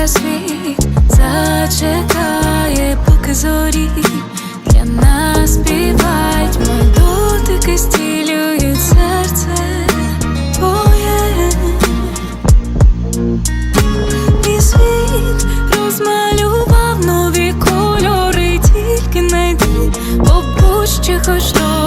весь світ зачекає, поки зорі. Для нас співають мої дотики стілюють серце. Моє І світ розмалював нові кольори, тільки найди, побуще хоч.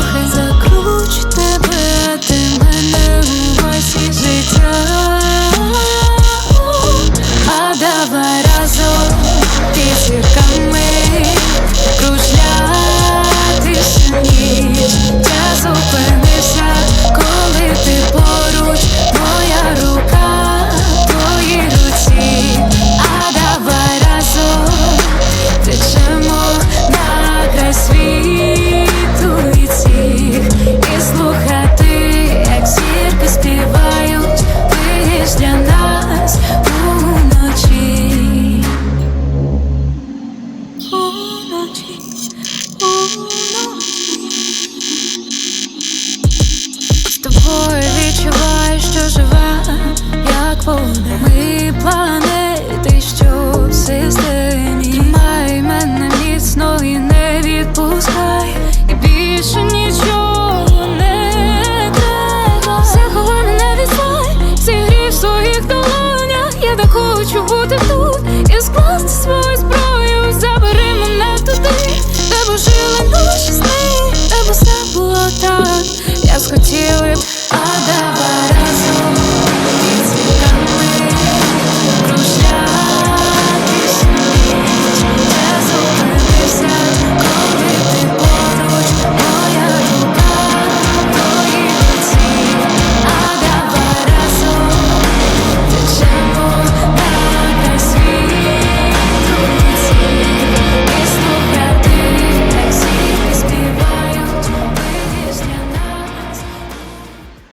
you